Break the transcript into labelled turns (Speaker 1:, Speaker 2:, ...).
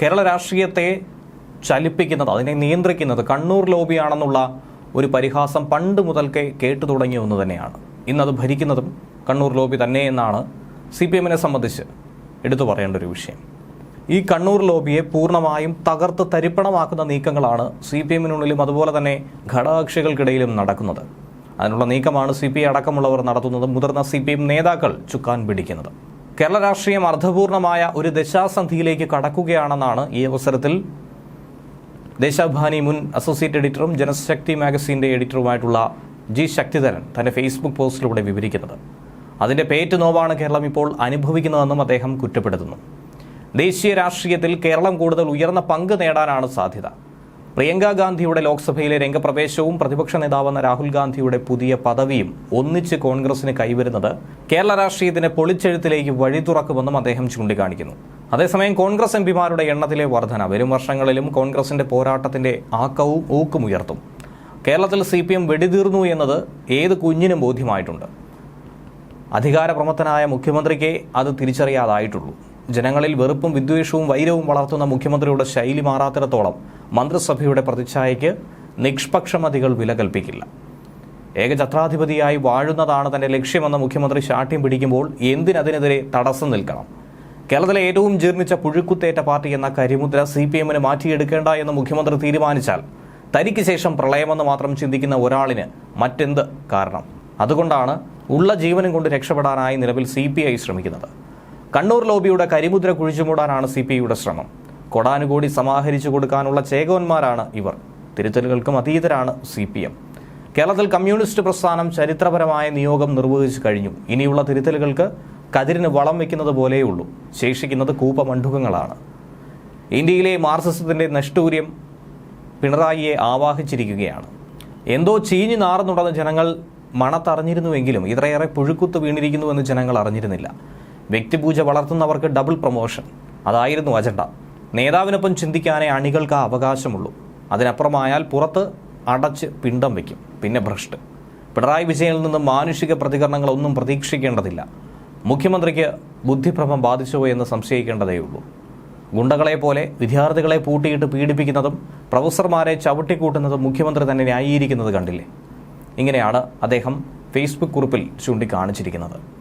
Speaker 1: കേരള രാഷ്ട്രീയത്തെ ചലിപ്പിക്കുന്നത് അതിനെ നിയന്ത്രിക്കുന്നത് കണ്ണൂർ ലോബിയാണെന്നുള്ള ഒരു പരിഹാസം പണ്ട് മുതൽക്കേ കേട്ടു തുടങ്ങിയ ഒന്ന് തന്നെയാണ്. ഇന്നത് ഭരിക്കുന്നതും കണ്ണൂർ ലോബി തന്നെ എന്നാണ് സി പി എമ്മിനെ സംബന്ധിച്ച് എടുത്തു പറയേണ്ട ഒരു വിഷയം. ഈ കണ്ണൂർ ലോബിയെ പൂർണമായും തകർത്ത് തരിപ്പണമാക്കുന്ന നീക്കങ്ങളാണ് സി പി എമ്മിനുള്ളിലും അതുപോലെ തന്നെ ഘടകകക്ഷികൾക്കിടയിലും നടക്കുന്നത്. അതിനുള്ള നീക്കമാണ് സി പി ഐ അടക്കമുള്ളവർ നടത്തുന്നത്. മുതിർന്ന സി പി എം നേതാക്കൾ ചുക്കാൻ പിടിക്കുന്നത്. കേരള രാഷ്ട്രീയം അർത്ഥപൂർണമായ ഒരു ദശാസന്ധിയിലേക്ക് കടക്കുകയാണെന്നാണ് ഈ അവസരത്തിൽ ദേശാഭിമാനി മുൻ അസോസിയേറ്റ് എഡിറ്ററും ജനശക്തി മാഗസീന്റെ എഡിറ്ററുമായിട്ടുള്ള ജി ശക്തിധരൻ തന്റെ ഫേസ്ബുക്ക് പോസ്റ്റിലൂടെ വിവരിക്കുന്നത്. അതിന്റെ പേറ്റ് നോവാണ് കേരളം ഇപ്പോൾ അനുഭവിക്കുന്നതെന്നും അദ്ദേഹം കുറ്റപ്പെടുത്തുന്നു. ദേശീയ രാഷ്ട്രീയത്തിൽ കേരളം കൂടുതൽ ഉയർന്ന പങ്ക് നേടാനാണ് സാധ്യത. പ്രിയങ്ക ഗാന്ധിയുടെ ലോക്സഭയിലെ രംഗപ്രവേശവും പ്രതിപക്ഷ നേതാവെന്ന രാഹുൽ ഗാന്ധിയുടെ പുതിയ പദവിയും ഒന്നിച്ച് കോൺഗ്രസിന് കൈവരുന്നത് കേരള രാഷ്ട്രീയത്തിന്റെ പൊളിച്ചെഴുത്തിലേക്ക് വഴി തുറക്കുമെന്നും അദ്ദേഹം ചൂണ്ടിക്കാണിക്കുന്നു. അതേസമയം കോൺഗ്രസ് എംപിമാരുടെ എണ്ണത്തിലെ വർധന വരും വർഷങ്ങളിലും കോൺഗ്രസിന്റെ പോരാട്ടത്തിന്റെ ആക്കവും ഊക്കുമുയർത്തും കേരളത്തിൽ സി പി എം വെടിതീർന്നു എന്നത് ഏത് കുഞ്ഞിനും ബോധ്യമായിട്ടുണ്ട്. അധികാരപ്രമത്തനായ മുഖ്യമന്ത്രിക്കേ അത് തിരിച്ചറിയാതായിട്ടുള്ളൂ. ജനങ്ങളിൽ വെറുപ്പും വിദ്വേഷവും വൈരവും വളർത്തുന്ന മുഖ്യമന്ത്രിയുടെ ശൈലി മാറാത്തിടത്തോളം മന്ത്രിസഭയുടെ പ്രതിച്ഛായയ്ക്ക് നിഷ്പക്ഷമതികൾ വില കൽപ്പിക്കില്ല ഏകഛത്രാധിപതിയായി വാഴുന്നതാണ് തന്റെ ലക്ഷ്യമെന്ന മുഖ്യമന്ത്രി ശാഠ്യം പിടിക്കുമ്പോൾ എന്തിനതിനെതിരെ തടസ്സം നിൽക്കണം? കേരളത്തിലെ ഏറ്റവും ജീർണിച്ച പുഴുക്കുത്തേറ്റ പാർട്ടി എന്ന കരിമുദ്ര സി പി എമ്മിന് മാറ്റിയെടുക്കേണ്ട എന്ന് മുഖ്യമന്ത്രി തീരുമാനിച്ചാൽ തനിക്ക് ശേഷം പ്രളയമെന്ന് മാത്രം ചിന്തിക്കുന്ന ഒരാളിന് മറ്റെന്ത് കാരണം? അതുകൊണ്ടാണ് ഉള്ള ജീവനും കൊണ്ട് രക്ഷപ്പെടാനായി നിലവിൽ സി ശ്രമിക്കുന്നത്. കണ്ണൂർ ലോബിയുടെ കരിമുദ്ര കുഴിച്ചുമൂടാനാണ് സി പി യുടെ ശ്രമം. കൊടാനുകൂടി സമാഹരിച്ചു കൊടുക്കാനുള്ള ചേകവന്മാരാണ് ഇവർ. തിരുത്തലുകൾക്കും അതീതരാണ് സി പി എം. കേരളത്തിൽ കമ്മ്യൂണിസ്റ്റ് പ്രസ്ഥാനം ചരിത്രപരമായ നിയോഗം നിർവഹിച്ചു കഴിഞ്ഞു. ഇനിയുള്ള തിരുത്തലുകൾക്ക് കതിരിന് വളം വെക്കുന്നത് പോലെയുള്ളൂ. ശേഷിക്കുന്നത് കൂപ്പമണ്ഡുകങ്ങളാണ് ഇന്ത്യയിലെ മാർക്സിസത്തിന്റെ നഷ്ടൂര്യം പിണറായിയെ ആവാഹിച്ചിരിക്കുകയാണ്. എന്തോ ചീഞ്ഞു നാറുന്നുണ്ടെന്ന് ജനങ്ങൾ മണത്തറിഞ്ഞിരുന്നുവെങ്കിലും ഇത്രയേറെ പുഴുക്കുത്ത് വീണിരിക്കുന്നുവെന്ന് ജനങ്ങൾ അറിഞ്ഞിരുന്നില്ല. വ്യക്തിപൂജ വളർത്തുന്നവർക്ക് ഡബിൾ പ്രൊമോഷൻ അതായിരുന്നു അജണ്ട നേതാവിനൊപ്പം ചിന്തിക്കാനേ അണികൾക്ക് അവകാശമുള്ളൂ. അതിനപ്പുറമായാൽ പുറത്ത് അടച്ച് പിണ്ടം വയ്ക്കും പിന്നെ ഭ്രഷ്ട്. പിണറായി വിജയനിൽ നിന്ന് മാനുഷിക പ്രതികരണങ്ങളൊന്നും പ്രതീക്ഷിക്കേണ്ടതില്ല. മുഖ്യമന്ത്രിക്ക് ബുദ്ധിഭ്രമം ബാധിച്ചോ എന്ന് സംശയിക്കേണ്ടതേയുള്ളൂ ഗുണ്ടകളെ പോലെ വിദ്യാർത്ഥികളെ പൂട്ടിയിട്ട് പീഡിപ്പിക്കുന്നതും പ്രൊഫസർമാരെ ചവിട്ടിക്കൂട്ടുന്നതും മുഖ്യമന്ത്രി തന്നെ ന്യായീകരിക്കുന്നത് കണ്ടില്ലേ? ഇങ്ങനെയാണ് അദ്ദേഹം ഫേസ്ബുക്ക് കുറിപ്പിൽ ചൂണ്ടിക്കാണിച്ചിരിക്കുന്നത്.